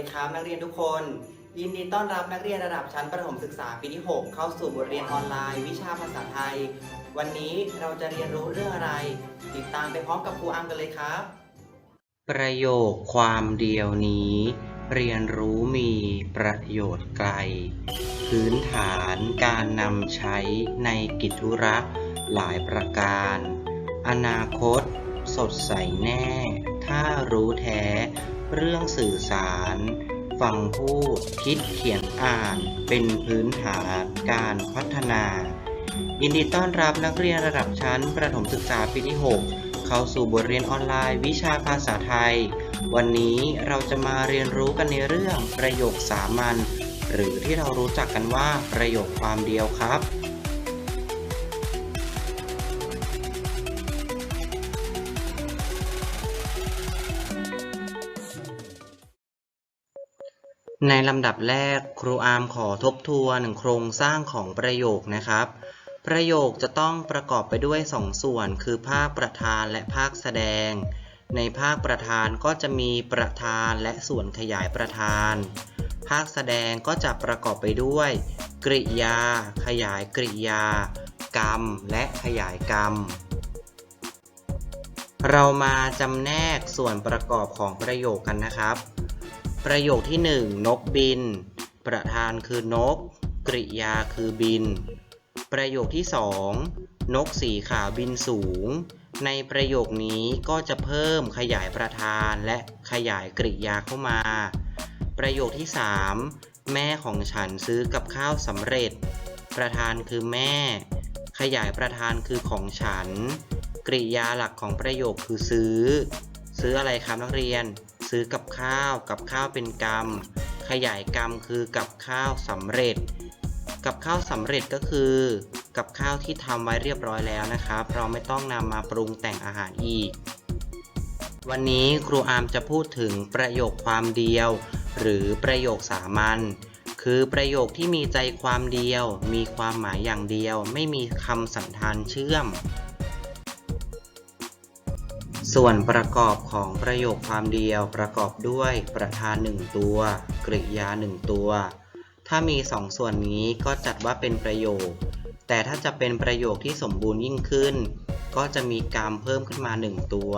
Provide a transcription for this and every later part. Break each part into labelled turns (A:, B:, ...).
A: ดีครับนักเรียนทุกคน ยินดีต้อนรับนักเรียนระดับชั้นประถมศึกษาปีที่ 6 เข้าสู่บทเรียนออนไลน์ วิชาภาษาไทย วันนี้เราจะเรียนรู้เรื่องอะไร ติดตามไปพร้อมกับครูอังกันเลยครับ
B: ประโยคความเดียวนี้ เรียนรู้มีประโยชน์ไกล พื้นฐานการนำใช้ในกิจธุระหลายประการ อนาคต สดใสแน่ ถ้ารู้แท้ เรื่องสื่อสาร ฟังพูด คิดเขียนอ่าน เป็นพื้นฐานการพัฒนา ยินดีต้อนรับนักเรียนระดับชั้น ประถมศึกษาปีที่ 6 เข้าสู่บทเรียนออนไลน์ วิชาภาษาไทย วันนี้เราจะมาเรียนรู้กันในเรื่องประโยคสามัญหรือที่เรารู้จักกันว่าประโยคความเดียวครับ ในลำดับแรกครูอาร์มขอทบทวนโครงสร้างของประโยคนะครับ ประโยคจะต้องประกอบไปด้วยสองส่วน คือภาคประธานและภาคแสดง ในภาคประธานก็จะมีประธานและส่วนขยายประธาน ภาคแสดงก็จะประกอบไปด้วย กริยา ขยายกริยา กรรม และขยายกรรม เรามาจำแนกส่วนประกอบของประโยคกันนะครับ ประโยคที่ 1 นกบิน ประธานคือนก กริยาคือบิน ประโยคที่ 2 นกสีขาวบินสูง ในประโยคนี้ก็จะเพิ่มขยายประธานและขยายกริยาเข้ามา ประโยคที่ 3 แม่ของฉันซื้อกับข้าวสำเร็จ ประธานคือแม่ ขยายประธานคือของฉัน กริยาหลักของประโยคคือซื้อ ซื้ออะไรครับนักเรียน ซื้อกับข้าว กับข้าวเป็นกรรม ขยายกรรมคือกับข้าวสำเร็จ กับข้าวสำเร็จก็คือ กับข้าวที่ทำไว้เรียบร้อยแล้วนะครับ เราไม่ต้องนำมาปรุงแต่งอาหารอีก วันนี้ครูอาร์มจะพูดถึงประโยคความเดียว หรือประโยคสามัญคือประโยคที่มีใจความเดียว มีความหมายอย่างเดียว ไม่มีคำสันธานเชื่อม ส่วนประกอบของประโยคความเดียวประกอบด้วยประธานหนึ่งตัว กริยาหนึ่งตัว ถ้ามีสองส่วนนี้ก็จัดว่าเป็นประโยค แต่ถ้าจะเป็นประโยคที่สมบูรณ์ยิ่งขึ้น ก็จะมีกรรมเพิ่มขึ้นมาหนึ่งตัว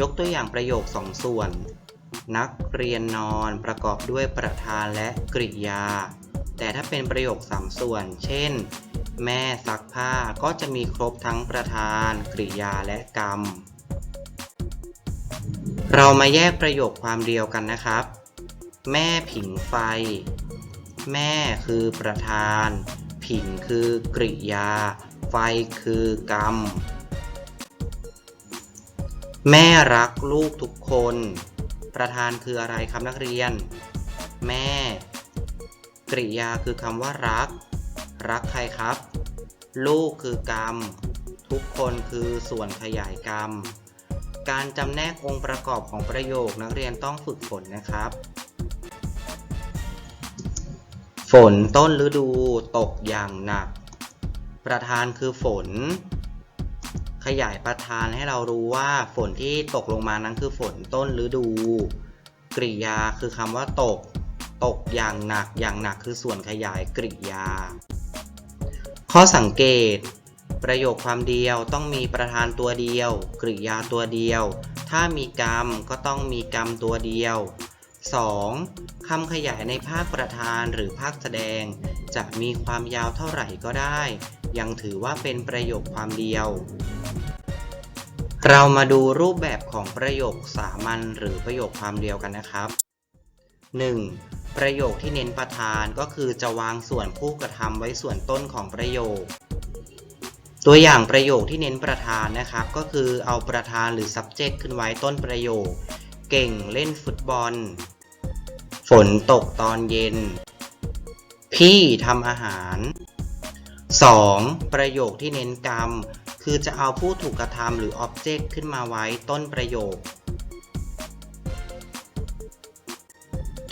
B: ยกตัวอย่างประโยคสองส่วน นักเรียนนอนประกอบด้วยประธานและกริยา แต่ถ้าเป็นประโยคสามส่วน เช่น แม่ซักผ้าก็จะมีครบทั้งประธาน กริยาและกรรม เรามาแยกประโยคความเดียวกันนะครับ แม่ผิงไฟ แม่คือประธาน ผิงคือกริยา ไฟคือกรรม แม่รักลูกทุกคน ประธานคืออะไรครับนักเรียน แม่ กริยาคือคำว่ารัก รักใครครับ ลูกคือกรรม ทุกคนคือส่วนขยายกรรม การจำแนกองค์ประกอบของประโยคนักเรียนต้องฝึกฝนนะครับ ฝนต้นฤดูตกอย่างหนัก ประธานคือฝน ขยายประธานให้เรารู้ว่าฝนที่ตกลงมานั้นคือฝนต้นฤดู กริยาคือคำว่าตก ตกอย่างหนักอย่างหนักคือส่วนขยายกริยา ข้อสังเกต ประโยคความเดียวต้องมีประธานตัวเดียว กริยาตัวเดียว ถ้ามีกรรมก็ต้องมีกรรมตัวเดียว 2. คำขยายในภาคประธานหรือภาคแสดง จะมีความยาวเท่าไหร่ก็ได้ ยังถือว่าเป็นประโยคความเดียว เรามาดูรูปแบบของประโยคสามัญหรือประโยคความเดียวกันนะครับ 1. ประโยคที่เน้นประธานก็คือจะวางส่วนผู้กระทำไว้ส่วนต้นของประโยค ตัวอย่างประโยคที่เน้นประธานนะครับ ก็คือเอาประธานหรือ subject ขึ้นไว้ต้นประโยค เก่งเล่นฟุตบอล ฝนตกตอนเย็น พี่ทำอาหาร 2. ประโยคที่เน้นกรรม คือจะเอาผู้ถูกกระทำหรือ object ขึ้นมาไว้ต้นประโยค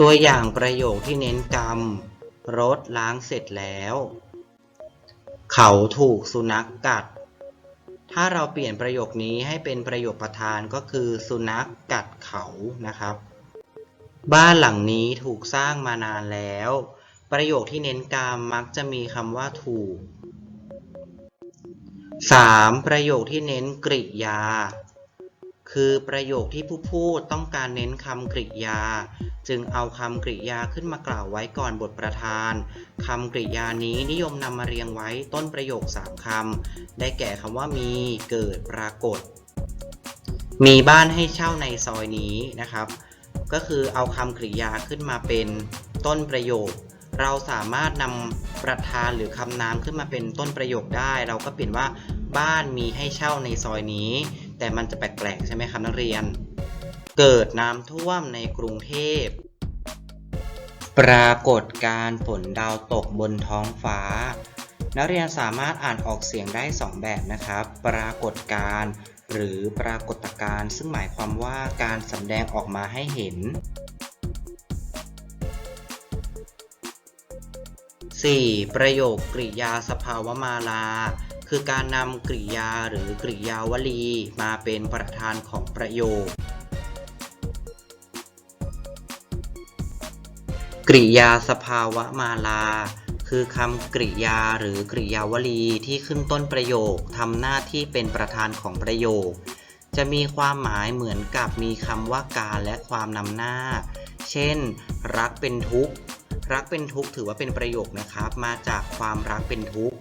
B: ตัวอย่างประโยคที่เน้นกรรม รถล้างเสร็จแล้ว เขาถูกสุนัขกกัด ถ้าเราเปลี่ยนประโยคนี้ให้เป็นประโยคประธานก็คือสุนัขกกัดเขานะครับ บ้านหลังนี้ถูกสร้างมานานแล้ว ประโยคที่เน้นกรรมมักจะมีคำว่าถูก 3. ประโยคที่เน้นกริยา คือประโยคที่ผู้พูดต้องการเน้นคำกริยา จึงเอาคำกริยาขึ้นมากล่าวไว้ก่อนบทประธานคำกริยานี้นิยมนำมาเรียงไว้ต้นประโยคสามคำได้แก่คำว่ามีเกิดปรากฏ มีบ้านให้เช่าในซอยนี้นะครับ ก็คือเอาคำกริยาขึ้นมาเป็นต้นประโยค เราสามารถนำประธานหรือคำนามขึ้นมาเป็นต้นประโยคได้ เราก็เปลี่ยนว่าบ้านมีให้เช่าในซอยนี้ แต่มันจะแปลกๆใช่ไหมครับนักเรียน เกิดน้ำท่วมในกรุงเทพ ปรากฏการฝนดาวตกบนท้องฟ้า นักเรียนสามารถอ่านออกเสียงได้ 2 แบบนะครับ ปรากฏการหรือปรากฏการซึ่งหมายความว่าการสำแดงออกมาให้เห็น 4. ประโยคกริยาสภาวมาลา คือการนำกริยาหรือกริยาวลี มาเป็นประธานของประโยค กริยาสภาวะมาลา คือคำกริยาหรือกริยาวลีที่ขึ้นต้นประโยคทำหน้าที่เป็นประธานของประโยค จะมีความหมายเหมือนกับมีคำว่าการและความนำหน้า เช่น รักเป็นทุกข์ รักเป็นทุกข์ถือว่าเป็นประโยคนะครับ มาจากความรักเป็นทุกข์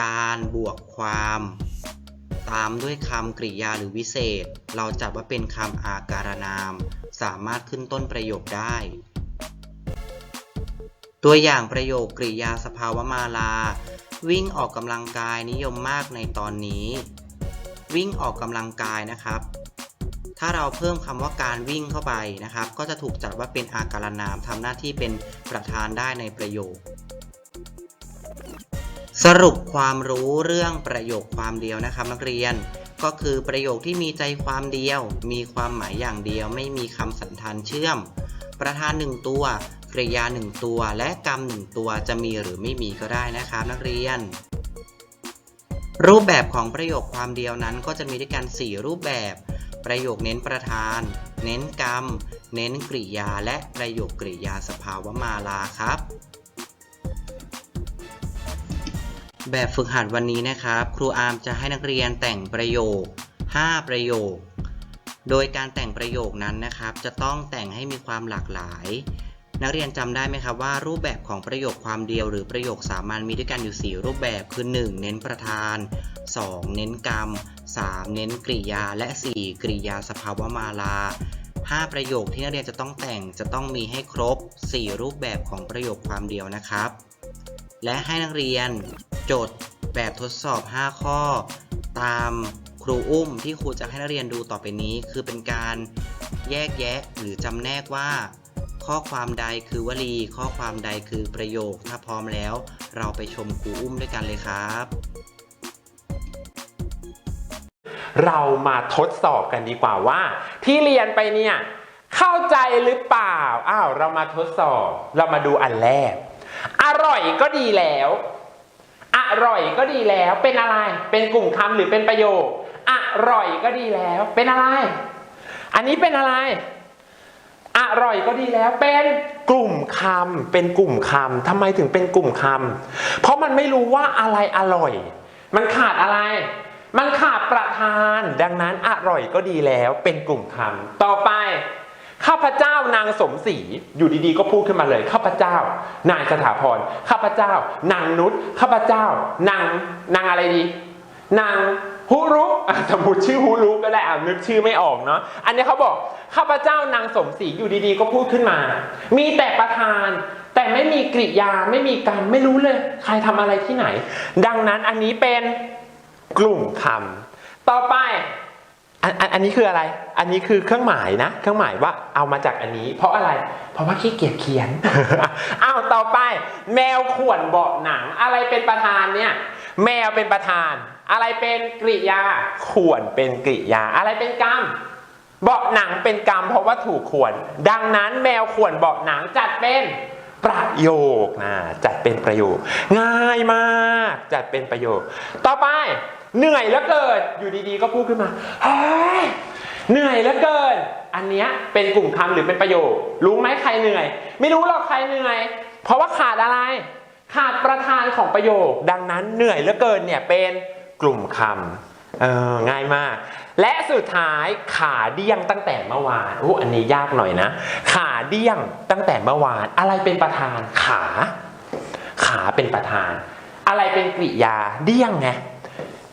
B: การบวกความ ตามด้วยคำกริยาหรือวิเศษ เราจัดว่าเป็นคำอาการนาม สามารถขึ้นต้นประโยคได้ ตัวอย่างประโยคกริยาสภาวมาลา วิ่งออกกำลังกายนิยมมากในตอนนี้ วิ่งออกกำลังกายนะครับ ถ้าเราเพิ่มคำว่าการวิ่งเข้าไปนะครับ ก็จะถูกจัดว่าเป็นอาการนามทำหน้าที่เป็นประธานได้ในประโยค สรุปความรู้เรื่องประโยคความเดียวนะครับ นักเรียน ก็คือประโยคที่มีใจความเดียว มีความหมายอย่างเดียว ไม่มีคำสันธานเชื่อม ประธานหนึ่งตัวกริยาหนึ่งตัว และกรรมหนึ่งตัวจะมีหรือไม่มีก็ได้นะครับ นักเรียน รูปแบบของประโยคความเดียวนั้นก็จะมีด้วยกัน 4 รูปแบบ ประโยคเน้นประธาน เน้นกรรม เน้นกริยา และประโยคกริยาสภาวมาลาครับ แบบฝึกหัดวันนี้นะครับ ครูอาร์มจะให้นักเรียนแต่งประโยค 5 ประโยค โดยการแต่งประโยคนั้นนะครับ จะต้องแต่งให้มีความหลากหลาย นักเรียนจำได้ไหมครับว่า รูปแบบของประโยคความเดียว หรือประโยคสามัญมีด้วยกันอยู่ 4 รูปแบบคือ 1 เน้นประธาน 2 เน้นกรรม 3 เน้นกริยา และ 4 กริยาสภาวมาลา5 ประโยคที่นักเรียนจะต้องแต่งจะต้องมีให้ครบ 4 รูปแบบของประโยคความเดียวนะครับ และให้นักเรียน จดแบบทดสอบ 5 ข้อ ตามครูอุ้มที่ครูจะให้นักเรียนดูต่อไปนี้ คือเป็นการแยกแยะหรือจำแนกว่า ข้อความใดคือวลี ข้อความใดคือประโยค ถ้าพร้อมแล้ว เราไปชมครูอุ้มด้วยกันเลยครับ
C: เรามาทดสอบกันดีกว่าว่า ที่เรียนไปเนี่ย เข้าใจหรือเปล่า อ้าว เรามาทดสอบ เรามาดูอันแรก อร่อยก็ดีแล้ว ร่อยก็ดีแล้ว เป็นอะไร เป็นกลุ่มคำหรือเป็นประโยค อร่อยก็ดีแล้ว เป็นอะไร อันนี้เป็นอะไร อร่อยก็ดีแล้ว เป็นกลุ่มคำเป็นกลุ่มคำทำไมถึงเป็นกลุ่มคำเพราะมันไม่รู้ว่าอะไรอร่อย มันขาดอะไร มันขาดประธาน ดังนั้นอร่อยก็ดีแล้ว เป็นกลุ่มคำต่อไป ข้าพเจ้านางสมศรีอยู่ดีๆ ก็พูดขึ้นมาเลย ข้าพเจ้า นายสถาพรข้าพเจ้า นางนุชข้าพเจ้า นางนางอะไรดีนางฮุรุสมมติชื่อฮุรุก็ได้อะนึกชื่อไม่ออกเนาะอันนี้เขาบอกข้าพเจ้านางสมศรีอยู่ดีๆ ก็พูดขึ้นมา มีแต่ประธาน แต่ไม่มีกริยาไม่มีการไม่รู้เลย ใครทำอะไรที่ไหน ดังนั้นอันนี้เป็นกลุ่มคำต่อไป อันอันอันนี้คืออะไร อันนี้คือเครื่องหมายนะ เครื่องหมายว่าเอามาจากอันนี้ เพราะอะไร เพราะว่าขี้เกียจเขียน อ้าว ต่อไป แมวข่วนเบาะหนัง อะไรเป็นประธานเนี่ย แมวเป็นประธาน อะไรเป็นกริยา ข่วนเป็นกริยา อะไรเป็นกรรม เบาะหนังเป็นกรรม เพราะว่าถูกข่วน ดังนั้นแมวข่วนเบาะหนังจัดเป็นประโยคนะ จัดเป็นประโยค ง่ายมาก จัดเป็นประโยค ต่อไป เหนื่อยแล้วเกิดอยู่ดีๆ ก็พูดขึ้นมาเฮ้ยเหนื่อยเหลือเกิน อันเนี้ยเป็นกลุ่มคำหรือเป็นประโยค รู้ไหมใครเหนื่อย ไม่รู้หรอกใครเหนื่อย เพราะว่าขาดอะไร ขาดประธานของประโยค ดังนั้นเหนื่อยเหลือเกินเนี่ยเป็นกลุ่มคำเออง่ายมาก และสุดท้ายขาเดี้ยงตั้งแต่เมื่อวานโอ้อันนี้ยากหน่อยนะ ขาเดี้ยงตั้งแต่เมื่อวาน อะไรเป็นประธาน ขา ขาเป็นประธาน อะไรเป็นกริยาเดี้ยงไง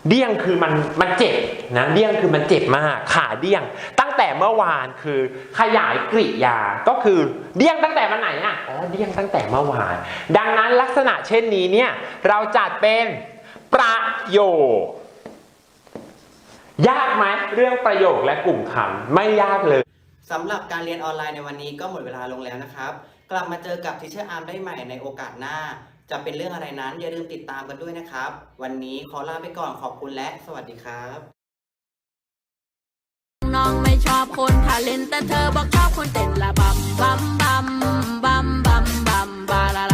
C: เดี้ยงคือมันมันเจ็บนะเดี้ยงคือมันเจ็บมากขาเดี้ยง ตั้งแต่เมื่อวานคือขยายกริยาก็คือเดี้ยงตั้งแต่วันไหนอะอ๋อเดี้ยงตั้งแต่เมื่อวาน ดังนั้นลักษณะเช่นนี้เนี่ยเราจัดเป็นประโยค ยากไหมเรื่องประโยคและกลุ่มคำไม่ยากเลย
B: สำหรับการเรียนออนไลน์ในวันนี้ก็หมดเวลาลงแล้วนะครับ กลับมาเจอกับทิเชอร์อาร์มได้ใหม่ในโอกาสหน้า จะเป็นเรื่องอะไรนั้นอย่าลืมติดตามกันด้วยนะครับ วันนี้ขอลาไปก่อนขอบคุณและสวัสดีครับ
D: น้องไม่ชอบคนทาเลนแต่เธอบอกชอบคนเต้นละบัมบัมบัมบัมบัมบัมบาลา